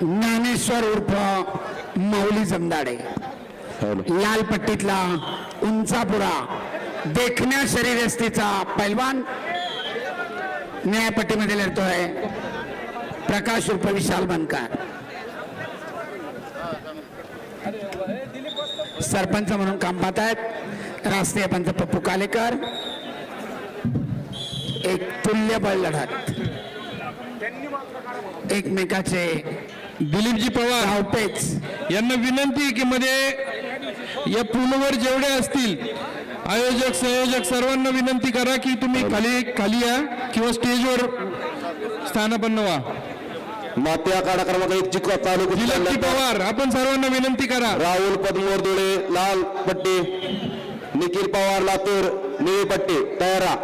ज्ञानेश्वर उर्फ माऊली जमदाडे. लाल पट्टीतला उंचापुरा देखण्या शरीरस्तीचा पैलवान. न्यायपट्टीमध्ये लढतोय प्रकाश उर्फ विशाल बनकर. सरपंच म्हणून काम पाहत आहेत राष्ट्रीय पंच पप्पू कालेकर. एक तुल्यबळ लढत. एकमेकाचे दिलीपजी पवार धावपेच यांना विनंती की मध्ये या पूलवर जेवढे असतील आयोजक संयोजक सर्वांना विनंती करा की तुम्ही खाली खाली या किंवा स्टेजवर स्थानापन्न व्हा. माती आखाडा क्रमांक एक चिखला तालुका दिलीपजी पवार आपण सर्वांना विनंती करा. राहुल पद्मोर दोळे लाल पट्टी निखिल पवार लातूर निळी पट्टी तयारा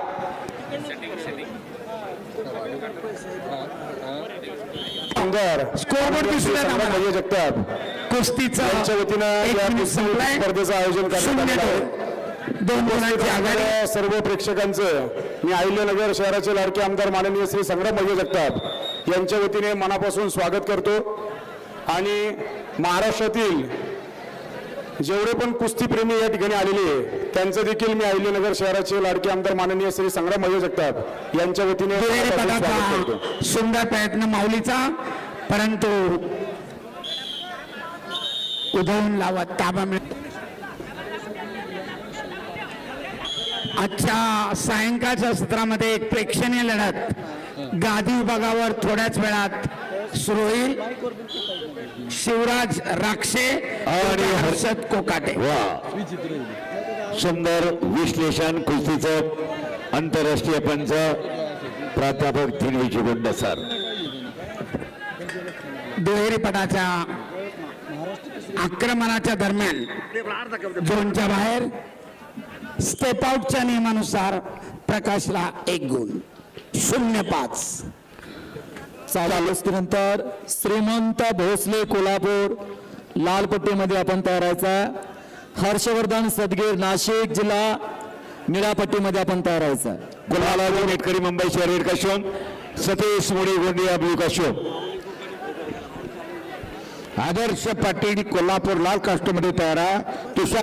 स्कोअरबोर्ड दिसतोय जगताप कुस्तीचं. स्पर्धेचं आयोजन करण्यात आहे. दोन. दोन गुणांची आघाडी आपल्या सर्व प्रेक्षकांचं मी अहिल्यानगर शहराचे लाडके आमदार माननीय श्री संग्राम भैया जगताप यांच्या वतीने मनापासून स्वागत करतो आणि महाराष्ट्रातील जेवढे पण कुस्तीप्रेमी या ठिकाणी आलेले आहे त्यांचं देखील मी अहिल्यानगर शहराचे लाडके आमदार माननीय श्री संग्राम भैया जगताप यांच्या वतीने सुंदर प्रयत्न माऊलीचा परंतु उधळून लावत ताबा मिळ आजच्या सायंकाळच्या सत्रामध्ये एक प्रेक्षणीय लढत गादी विभागावर थोड्याच वेळात सुरू होईल. शिवराज राक्षे आणि हर्षद कोकाटे. वा. सुंदर विश्लेषण कुस्तीचं आंतरराष्ट्रीय पंच प्राध्यापक थिनवीची गुंड सर. दुहेरी पदाच्या आक्रमणाच्या दरम्यान झोनच्या बाहेर स्टेप आउटच्या नियमानुसार प्रकाशला एक गुण शून्य पाच. चालू श्रीमंत भोसले कोल्हापूर लाल पट्टीमध्ये आपण तयारायचा हर्षवर्धन सदगीर नाशिक जिल्हा निळ्या पट्टीमध्ये आपण तयारायचा गुलाला नेटकरी मुंबई शहर रेड सतीश मोडी गोंदिया ब्लू काशोम आदर्श पाटील कोल्हापूर लाल काष्टमध्ये तयार आहे. तुषार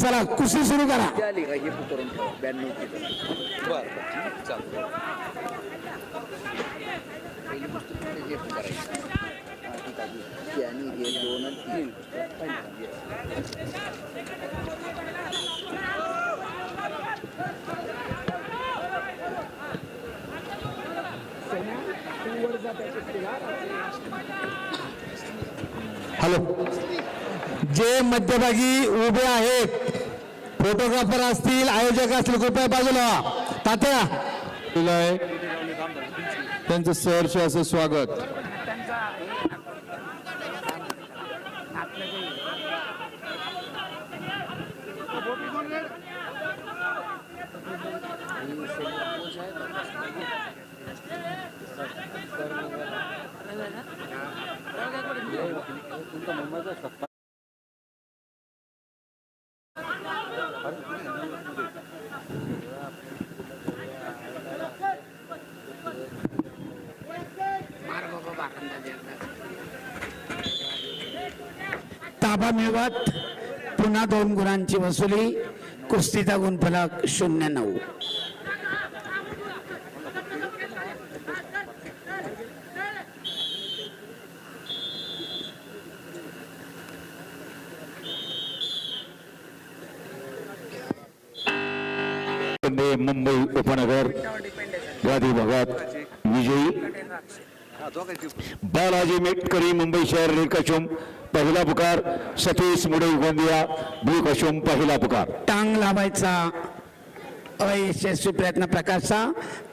चला कुशी सुरू करा. हेलो जे मध्यभागी उभे आहेत फोटोग्राफर असतील आयोजक असतील कृपया बाजूला. तात्या. त्यांचं सहर्ष असं स्वागत. ताबा मिळवत. पुन्हा दोन गुणांची वसुली. कुस्तीचा गुणफलक शून्य नऊ. मुंबई उपनगर वादी भागात विजयी. बालाजी मेटकरी मुंबई शहर रेड कशोम पहिला पुकार सतीश मुडे गोंदिया ब्लू कशोम पहिला पुकार. टांग लावायचा अयशस्वी प्रयत्न प्रकारचा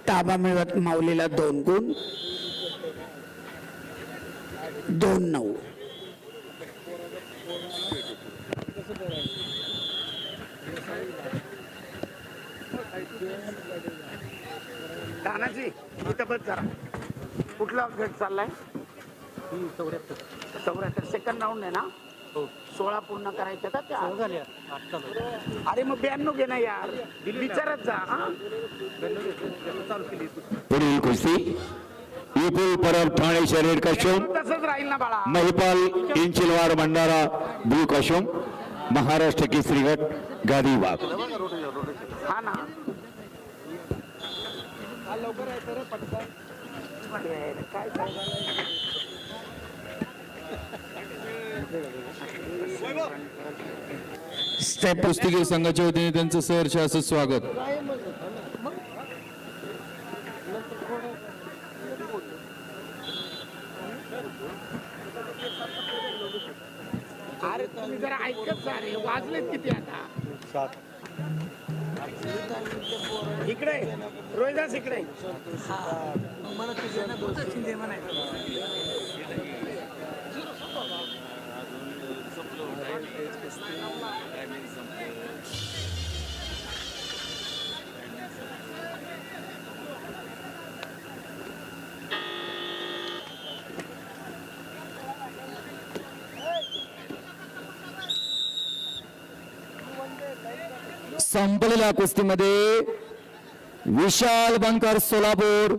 ताबा मिळवत माऊलीला दोन गुण दोन नऊ. तानाजी इथं बस जरा. कुठला गट चाललाय? चौऱ्याहत्तर. सेकंड राऊंड आहे ना? सोळा पूर्ण करायचे का त्या? अरे मग ब्याण्णव घे ना यार. विचारत जा हा? पुढील कुस्ती. विपुल परब ठाणे शहर रेड कशोम तसंच राहील ना बाळा. महिपाल इंचिलवार भंडारा ब्लू कशोम महाराष्ट्र केसरी गट गादी वाघ. हा ना. काय स्टेप कुस्तीगीर संघाच्या वतीने त्यांचं सहर्ष असं स्वागत. अरे तुम्ही जरा ऐकत जा रे वाजलेत किती आता? इकडे रोहिदास इकडे संपलेल्या कुस्तीमध्ये विशाल बंकर सोलापूर.